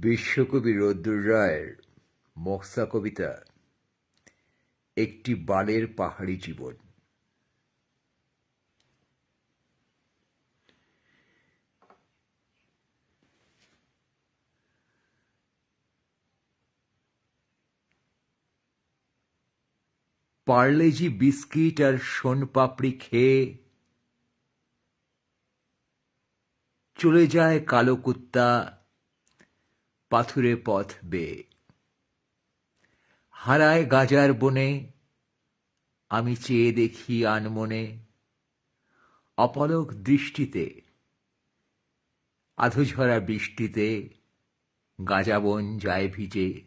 বিশ্বকবি রদ্দুর রায়ের মক্সা কবিতা, একটি বালের পাহাড়ি জীবন। পার্লেজি বিস্কিট আর সোনপাপড়ি খেয়ে চলে যায় কালো কুত্তা পাথুরে পথ বেয়ে। হারায় গাজার বনে, আমি চেয়ে দেখি আনমনে। অপলক দৃষ্টিতে, আধুঝরা বৃষ্টিতে গাজাবন যায় ভিজে,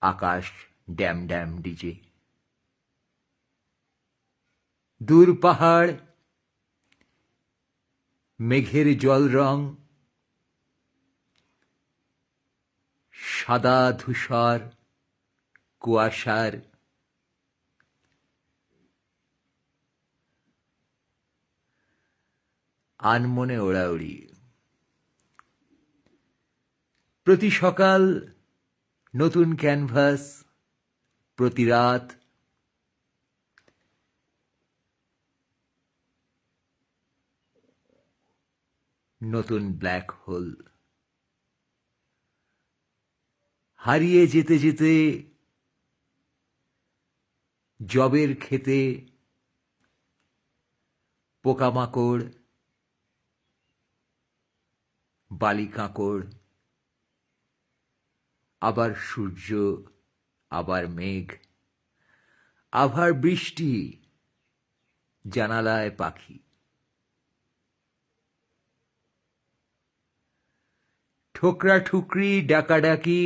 আকাশ ড্যাম ড্যাম ডিজে। দূর পাহাড়, মেঘের জল রং সাদা ধূসর কুয়াশার আনমনে ওড়াউড়ি। প্রতি সকাল নতুন ক্যানভাস প্রতি রাত নতুন ব্ল্যাক হোল। হারিয়ে যেতে যেতে জবের খেতে পোকামাকড় বালি কাঁকড় আবার সূর্য, আবার মেঘ আবার বৃষ্টি, জানালায় পাখি। ঠোকরা ঠুকরি ডাকাডাকি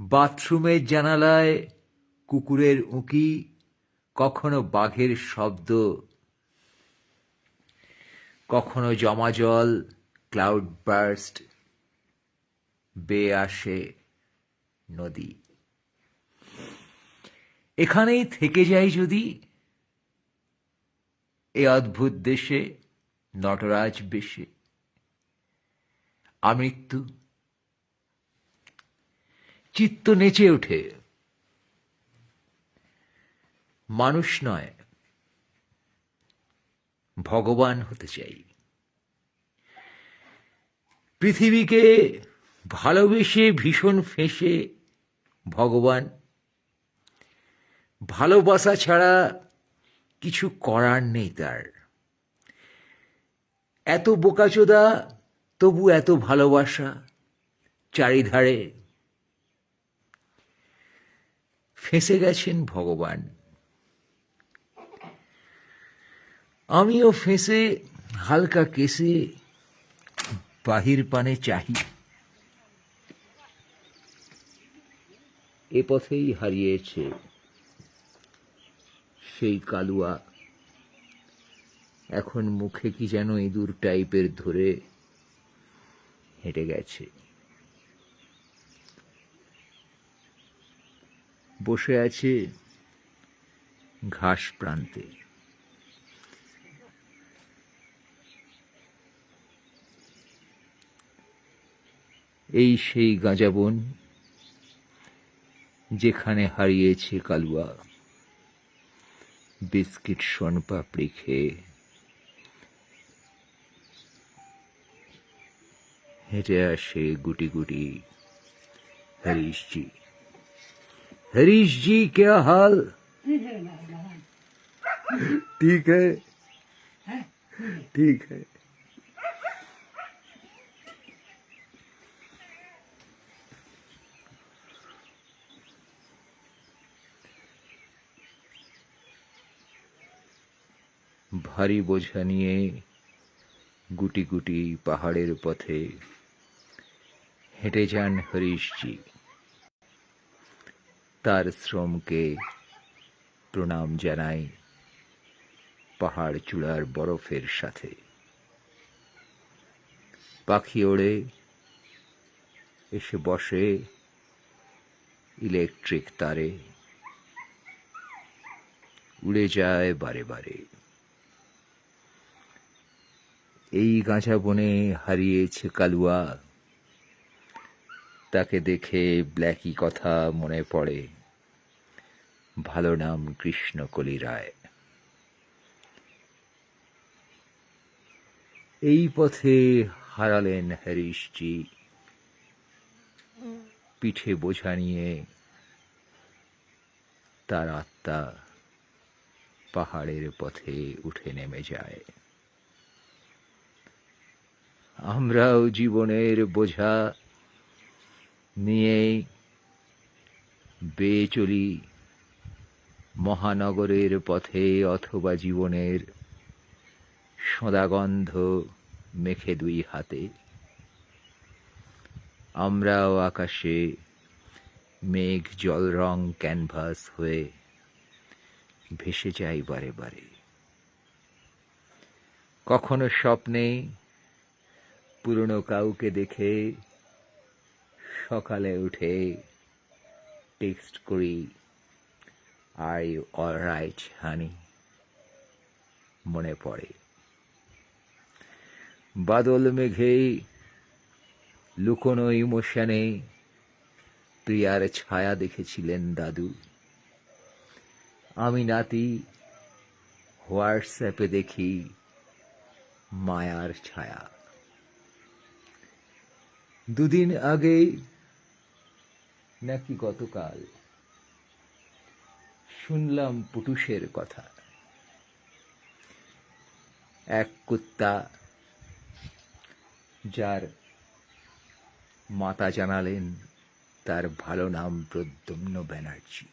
বাথরুমের জানালায় কুকুরের উঁকি, কখনো বাঘের শব্দ, কখনো জমা জল ক্লাউড বার্স্ট বেয়ে আসে নদী। এখানেই থেকে যাই যদি এ অদ্ভুত দেশে, নটরাজ বেশে। আমৃত্যু চিত্ত নেচে ওঠে। মানুষ নয়, ভগবান হতে চাই। পৃথিবীকে ভালোবেসে ভীষণ ফেঁসে ভগবান। ভালোবাসা ছাড়া কিছু করার নেই তার। এত বোকাচোদা, তবু এত ভালোবাসা, চারিধারে ফেঁসে গেছেন ভগবান। আমিও ফেঁসে হালকা কেসে বাহির পানে চাহি। এ পথেই হারিয়েছে সেই কালুয়া। এখন মুখে কি যেন ইঁদুর টাইপের ধরে হেঁটে গেছে। বসে আছে ঘাস প্রান্তে। এই সেই গাঁজাবন যেখানে হারিয়েছে কালুয়া, বিস্কিট শনপাপড়ি খেয়ে হেঁটে আসে গুটি গুটি হরিশজি हरीश जी क्या हाल ठीक है ठीक है ভারী বোঝা নিয়ে গুটি গুটি পাহাড়ের পথে হেঁটে যান হরিশজি তার শ্রমকে প্রণাম জানাই পাহাড় চূড়ার বরফের সাথে। পাখি ওড়ে, এসে বসে ইলেকট্রিক তারে। উড়ে যায় বারে বারে। এই গাঁজা বনে হারিয়েছে কালুয়া। তাকে দেখে ব্ল্যাকি কথা মনে পড়ে। ভালো নাম কৃষ্ণকলি রায়। এই পথে হারালেন হরিশজি। পিঠে বোঝা নিয়ে তার আত্মা পাহাড়ের পথে উঠে নেমে যায়। আমরাও জীবনের বোঝা নিয়ে বেয়ে চলি মহানগরের পথে অথবা জীবনের সদাগন্ধ মেখে দুই হাতে। আমরাও আকাশে মেঘ জল রং ক্যানভাস হয়ে ভেসে যাই বারে বারে। কখনো স্বপ্নে পুরনো কাউকে দেখে সকালে উঠে টেক্সট করি are you all right, honey. মনে পড়ে। বাদল মেঘে লুকোনো ইমোশনে প্রিয়ার ছায়া দেখেছিলেন দাদু। আমি নাতি হোয়াটসঅ্যাপে দেখি মায়ার ছায়া। দুদিন আগে নাকি গতকাল? শুনলাম পুটুষের কথা। এক কুত্তা যার মাতা জানালেন তার ভালো নাম প্রদ্যুম্ন ব্যানার্জি।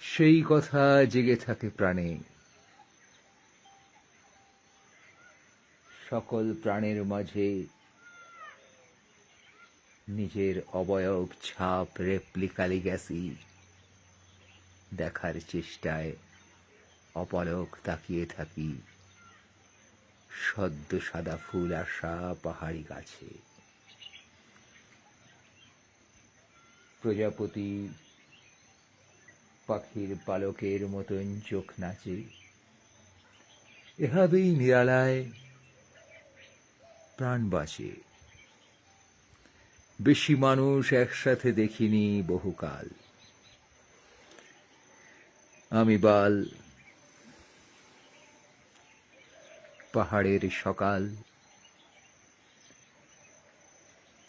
সেই কথা জেগে থাকে প্রাণে। সকল প্রাণের মাঝে নিজের অবয়ব ছাপ রেপ্লিকালি গেছি। দেখার চেষ্টায় অপলক তাকিয়ে থাকি। সদ্য সাদা ফুল আসা পাহাড়ি গাছে। প্রজাপতি পাখির পালকের মতন চোখ নাচে। এভাবেই নিরালায় প্রাণ বাঁচে। বেশি মানুষ একসাথে দেখিনি বহুকাল। আমি বাল, পাহাড়ের সকাল,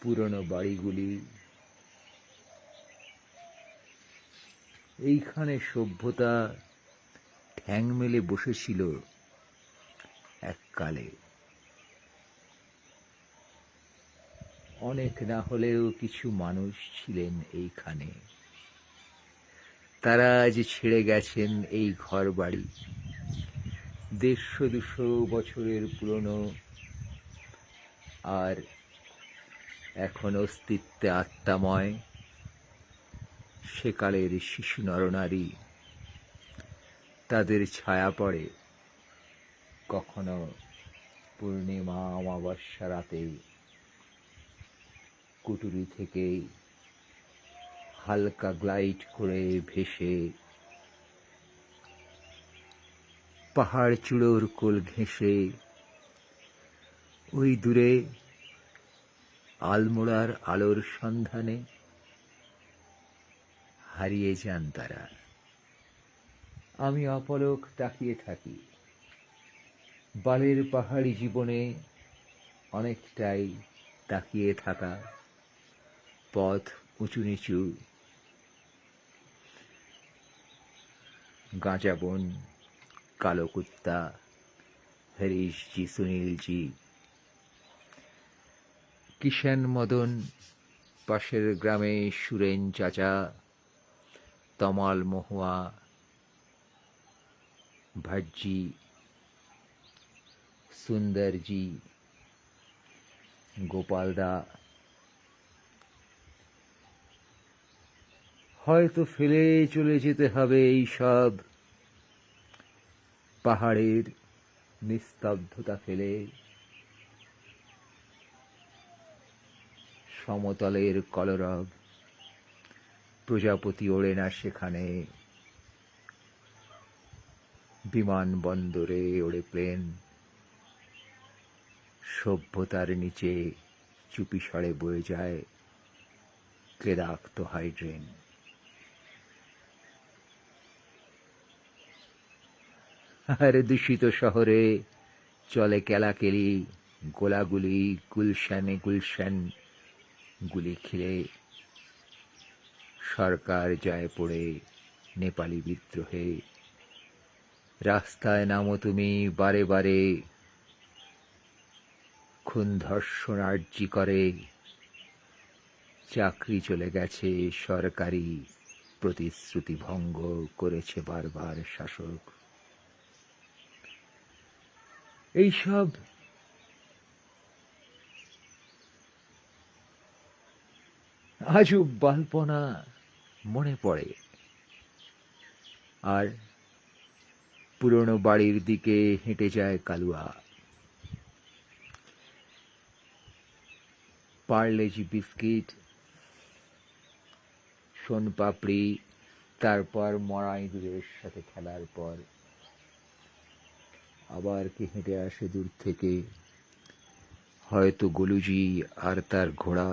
পুরনো বাড়িগুলি, এইখানে সভ্যতা ঠ্যাং মেলে বসেছিল এককালে। অনেক না হলেও কিছু মানুষ ছিলেন এইখানে। তারা আজ ছেড়ে গেছেন এই ঘর বাড়ি দেড়শো দুশো বছরের পুরনো আর এখন অস্তিত্বে আত্মাময় সেকালের শিশু নরনারী তাদের ছায়া পড়ে কখনো পূর্ণিমা অমাবস্যা রাতে। কুটুরি থেকে হালকা গ্লাইড করে ভেসে পাহাড় চূড়োর কোল ঘেঁষে ওই দূরে আলমোড়ার আলোর সন্ধানে হারিয়ে যান তারা। আমি অপলক তাকিয়ে থাকি। বালের পাহাড়ি জীবনে অনেকটাই তাকিয়ে থাকা পথ উঁচু নিচু। গাঁজাবন কালো কুত্তা হরিশজি সুনীলজি। কিষান মদন, পাশের গ্রামে সুরেন চাচা, তমাল মহুয়া ভাজ্জি সুন্দরজি গোপালদা হয়তো ফেলে চলে যেতে হবে এই সব। পাহাড়ের নিস্তব্ধতা ফেলে সমতলের কলরব প্রজাপতি ওড়ে না সেখানে। বিমানবন্দরে ওড়ে প্লেন। সভ্যতার নিচে চুপি সরে বয়ে যায় ক্লেদাক্ত হাইড্রেন। আর দূষিত শহরে চলে কেলাকেলি, গোলাগুলি গুলশানে গুলশান, গুলি খিলে সরকার যায় পড়ে নেপালি বিদ্রোহে। রাস্তায় নামো তুমি বারে বারে। খুন ধর্ষণ আর্জি করে। চাকরি চলে গেছে সরকারি প্রতিশ্রুতি ভঙ্গ করেছে বারবার শাসক। এইসব। আজও বালপনা মনে পড়ে। আর পুরনো বাড়ির দিকে হেঁটে যায় কালুয়া। পার্লেজি বিস্কিট, সোনপাপড়ি, তারপর মরা ইঁদুরের সাথে খেলার পর আবার কে হেঁটে আসে দূর থেকে হয়তো গোলুজি আর তার ঘোড়া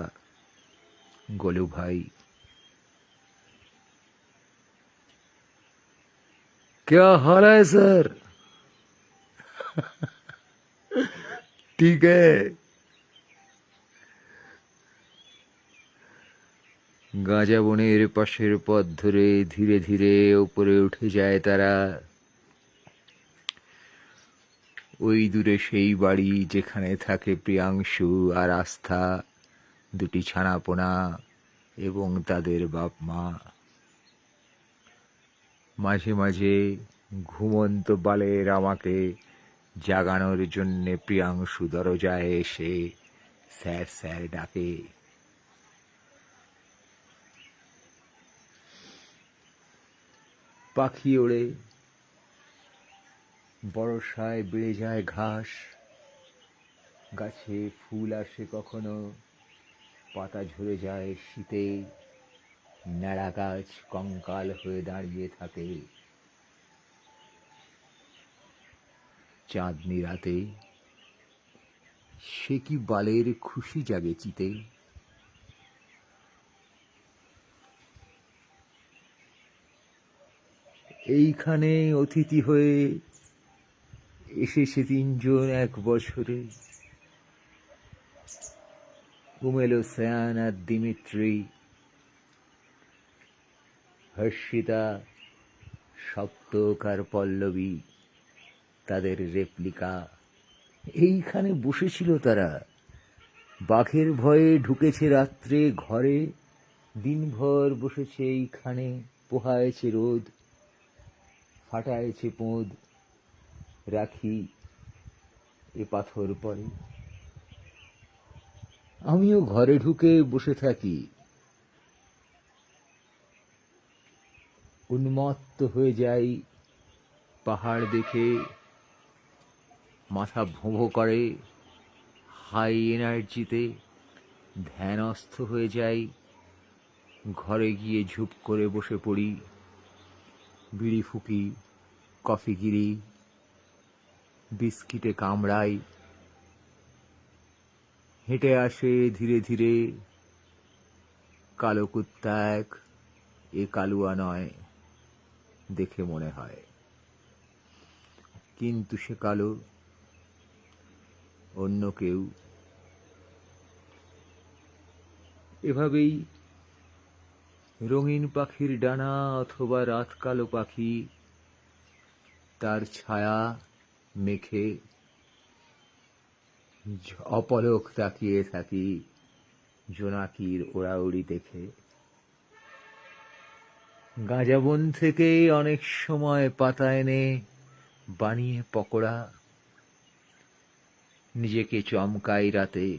গোলু ভাই क्या हाल है सर ठीक है গাঁজা বনের পাশের পথ ধরে ধীরে ধীরে উপরে উঠে যায় তারা ওই দূরে সেই বাড়ি যেখানে থাকে প্রিয়াংশু আর আস্থা, দুটি ছানাপোনা এবং তাদের বাপ মা মাঝে মাঝে ঘুমন্ত বালের আমাকে জাগানোর জন্যে প্রিয়াংশু দরজায় এসে স্যার স্যার ডাকে। পাখি ওড়ে বর্ষায় বেড়ে যায় ঘাস। গাছে ফুল আসে কখনো। পাতা ঝরে যায় শীতে। ন্যাড়া গাছ কঙ্কাল হয়ে দাঁড়িয়ে থাকে। চাঁদনি রাতে সে কি বালের খুশি জাগে চিতে? এইখানে অতিথি হয়ে এসেছে তিনজন এক বছরে। উমেলো স্যান আর দিমিত্রি, হর্ষিতা, সপ্তক আর পল্লবী তাদের রেপ্লিকা এইখানে বসেছিল তারা। বাঘের ভয়ে ঢুকেছে রাত্রে ঘরে। দিনভর বসেছে এইখানে। পোহায়েছে রোদ। ফাটায়েছে পোঁদ। রাখি এ পাথর পরে। আমিও ঘরে ঢুকে বসে থাকি। উন্মত্ত হয়ে যাই পাহাড় দেখে, মাথা ভোঁ করে হাই এনার্জিতে ধ্যানস্থ হয়ে যাই। ঘরে গিয়ে ঝুপ করে বসে পড়ি, বিড়ি ফুকি, কফি গিরি। বিস্কিটে কামড়াই। হেঁটে আসে ধীরে ধীরে। কালো কুত্তা এক, এ কালুয়া নয়, দেখে মনে হয়। কিন্তু সে কালো, অন্য কেউ। এভাবেই রঙিন পাখির ডানা অথবা রাত কালো পাখি, তার ছায়া মেখে অপলক তাকিয়ে থাকি জোনাকির ওড়াউড়ি দেখে। গাঁজাবন থেকে অনেক সময় পাতা এনে বানিয়ে পকোড়া নিজেকে চমকাই রাতে।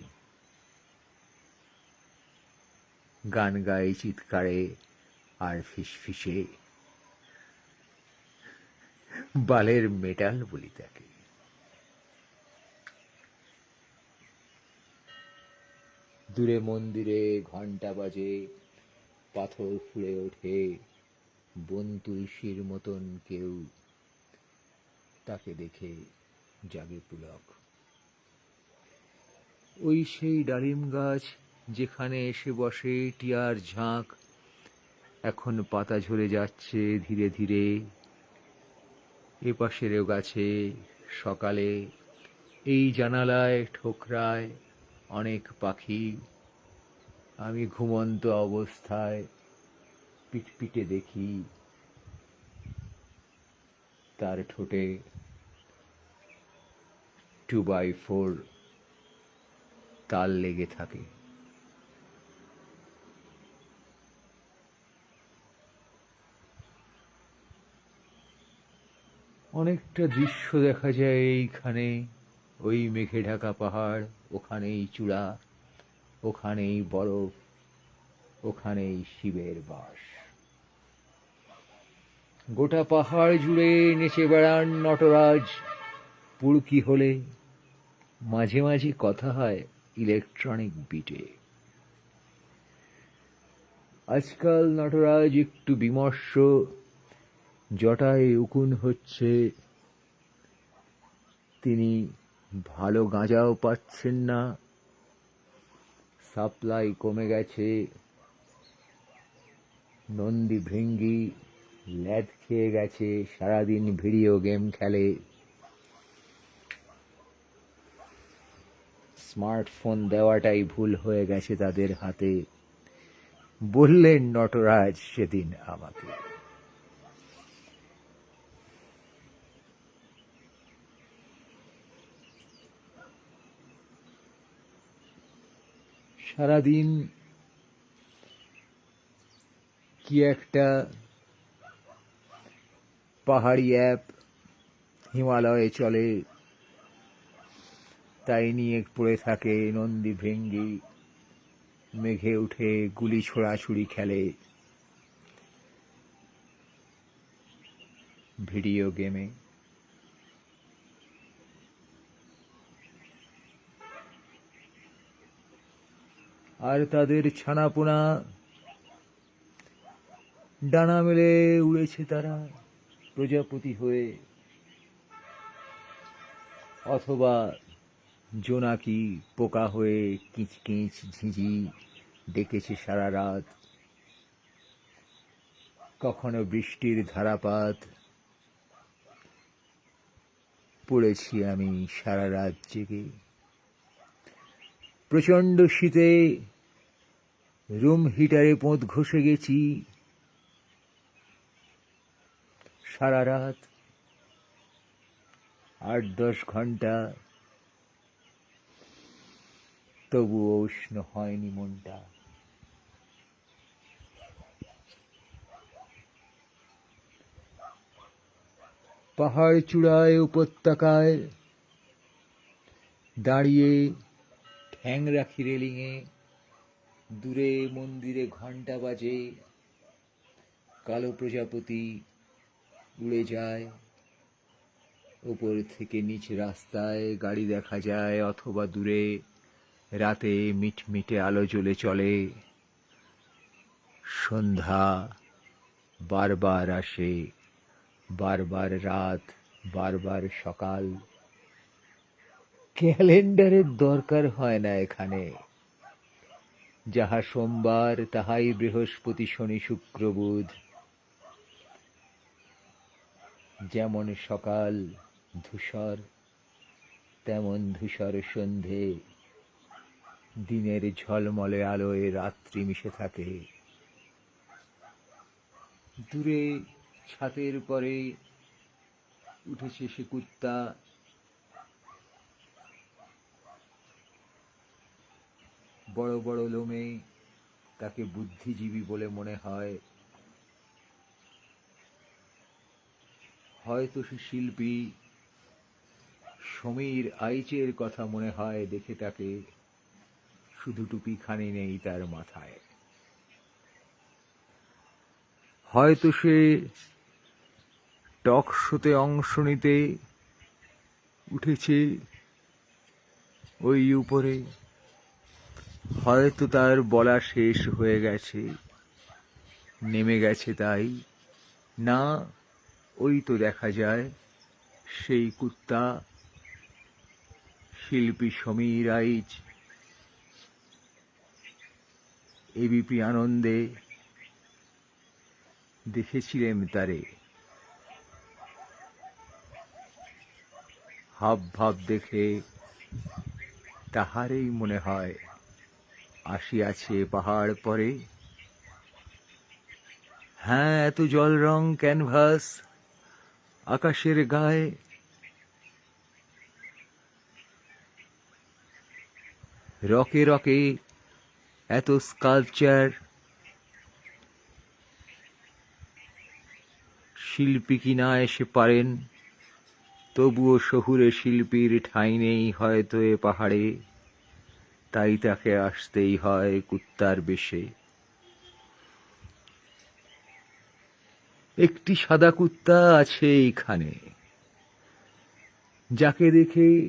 গান গাই চিৎকারে আর ফিসফিসে। বালের মেটাল বলি তাকে। দূরে মন্দিরে ঘণ্টা বাজে, পাথর ফুলে ওঠে, বন তুলসীর মতন কেউ তাকে দেখে জাগে পুলক। ওই সেই ডালিম গাছ যেখানে এসে বসে টিয়ার ঝাঁক, এখন পাতা ঝরে যাচ্ছে ধীরে ধীরে। এপাশেরও গাছে সকালে, এই জানালায়, ঠোকরায় অনেক পাখি। আমি ঘুমন্ত অবস্থায় পিটপিটে দেখি তার ঠোঁটে টু বাই ফোর তাল লেগে থাকে। অনেকটা দৃশ্য দেখা যায় এইখানে। ওই মেঘে ঢাকা পাহাড়, ওখানেই চূড়া, ওখানেই বরফ, ওখানেই শিবের বাস। গোটা পাহাড় জুড়ে নেচে বেড়ান নটরাজ। পুড়কি হলে মাঝে মাঝে কথা হয় ইলেকট্রনিক বিটে। আজকাল নটরাজ একটু বিমর্ষ, জটায় উকুন হচ্ছে। তিনি ভালো গাঁজাও পাচ্ছেন না। সাপ্লাই কমে গেছে। নন্দী ভৃঙ্গি ল্যাদ খেয়ে গেছে, সারাদিন ভিডিও গেম খেলে। স্মার্টফোন দেওয়াটাই ভুল হয়ে গেছে তাদের হাতে। বললেন নটরাজ সেদিন আমাকে। সারাদিন কি একটা পাহাড়ি অ্যাপ হিমালয়ে চলে, তাই নিয়ে পড়ে থাকে নন্দী ভেঙ্গি, মেঘে উঠে গুলি ছোড়াছুড়ি খেলে। ভিডিও গেমে আর তাদের ছানাপোনা। ডানা মেলে উড়েছে তারা প্রজাপতি হয়ে। অথবা জোনাকি পোকা হয়ে কিচকিচ ঝিঝি ডেকেছে সারা রাত। কখনো বৃষ্টির ধারাপাত। পড়েছি আমি সারা রাত জেগে। প্রচণ্ড শীতে রুম হিটারে পোঁত ঘষে গেছি। সারা রাত আট দশ ঘণ্টা। তবুও উষ্ণ হয়নি মনটা। পাহাড় চূড়ায় উপত্যকায় দাঁড়িয়ে ঠ্যাং রাখি রেলিংয়ে দূরে মন্দিরে ঘণ্টা বাজে, কালো প্রজাপতি উড়ে যায়। ওপর থেকে নিচ রাস্তায় গাড়ি দেখা যায় অথবা দূরে, রাতে মিটমিটে আলো জ্বলে চলে। সন্ধ্যা বারবার আসে, বারবার রাত, বারবার সকাল। ক্যালেন্ডারের দরকার হয় না এখানে। যাহা সোমবার, তাহাই বৃহস্পতি, শনি, শুক্র, বুধ। যেমন সকাল ধূসর, তেমন ধূসর সন্ধে। দিনের ঝলমলে আলোয় রাত্রি মিশে থাকে। দূরে, ছাতের পরে উঠেছে সে কুত্তা বড় বড় লোমে তাকে বুদ্ধিজীবী বলে মনে হয়। হয়তো সে শিল্পী সমীর আইচের কথা মনে হয়, দেখে তাকে শুধু টুপিখানি নেই তার মাথায়। হয়তো সে টক শোতে অংশ নিতে উঠেছে ওই উপরে। হয়তো তার বলা শেষ হয়ে গেছে, নেমে গেছে তাই। না, ওই তো দেখা যায়, সেই কুত্তা, শিল্পী সমীর আইচ এবিপি আনন্দে দেখেছিলেন তারে। হাব ভাব দেখে তাহারেই মনে হয়। আসিয়াছে পাহাড় পরে। হ্যাঁ এত জল রং ক্যানভাস আকাশের গায়ে। রকে রকে এত স্কাল্পচার শিল্পী কি না এসে পারেন, তবুও শহুরে শিল্পীর ঠাঁই নেই হয়তো এ পাহাড়ে। তাই তাকে আসতেই হয় কুত্তার বেশে। একটি সাদা কুত্তা আছে এইখানে। যাকে দেখে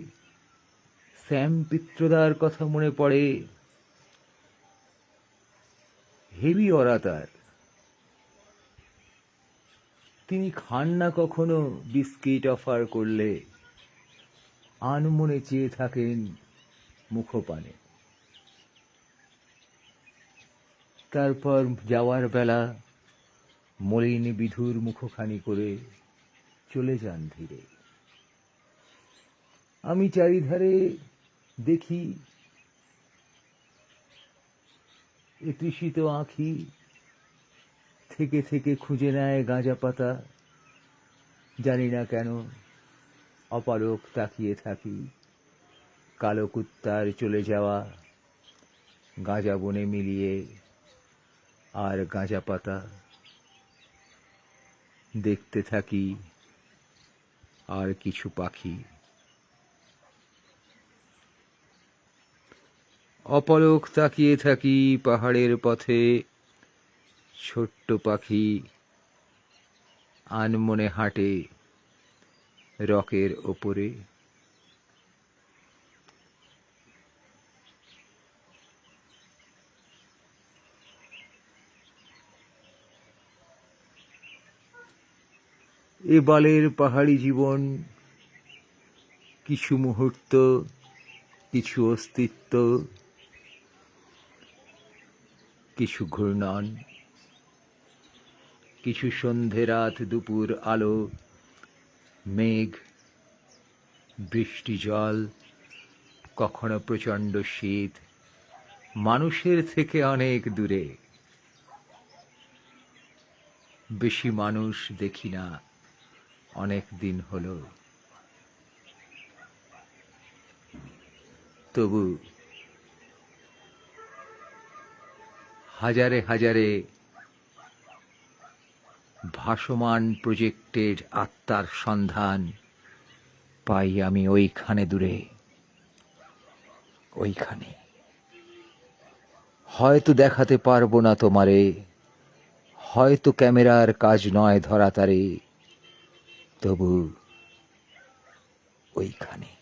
শ্যাম পিত্রদার কথা মনে পড়ে। হেভি ওরা তার। তিনি খান না কখনো বিস্কিট অফার করলে। আনমনে চেয়ে থাকেন মুখপানে। তারপর যাওয়ার বেলা মলিন বিধুর মুখখানি করে চলে যান ধীরে। আমি চারিধারে দেখি এ তৃষিত আঁখি থেকে থেকে খুঁজে নেয় গাঁজা পাতা। জানি না কেন অপারক তাকিয়ে থাকি। কালো কুত্তার চলে যাওয়া গাঁজা বনে মিলিয়ে আর গাঁজা পাতা দেখতে থাকি আর কিছু পাখি। অপলক তাকিয়ে থাকি পাহাড়ের পথে, ছোট্ট পাখি আনমনে হাঁটে রকের ওপরে। এ বালের পাহাড়ি জীবন। কিছু মুহূর্ত, কিছু অস্তিত্ব, কিছু ঘূর্ণন, কিছু সন্ধে রাত দুপুর আলো, মেঘ, বৃষ্টি, জল, কখনো প্রচণ্ড শীত, মানুষের থেকে অনেক দূরে। বেশি মানুষ দেখি না। অনেক দিন হলো। তবু হাজারে হাজারে ভাসমান প্রজেক্টের আত্মার সন্ধান পাই আমি ওইখানে দূরে। ওইখানে। হয়তো দেখাতে পারব না তোমারে, হয়তো ক্যামেরার কাজ নয় ধরা তারে। তবু ওইখানে।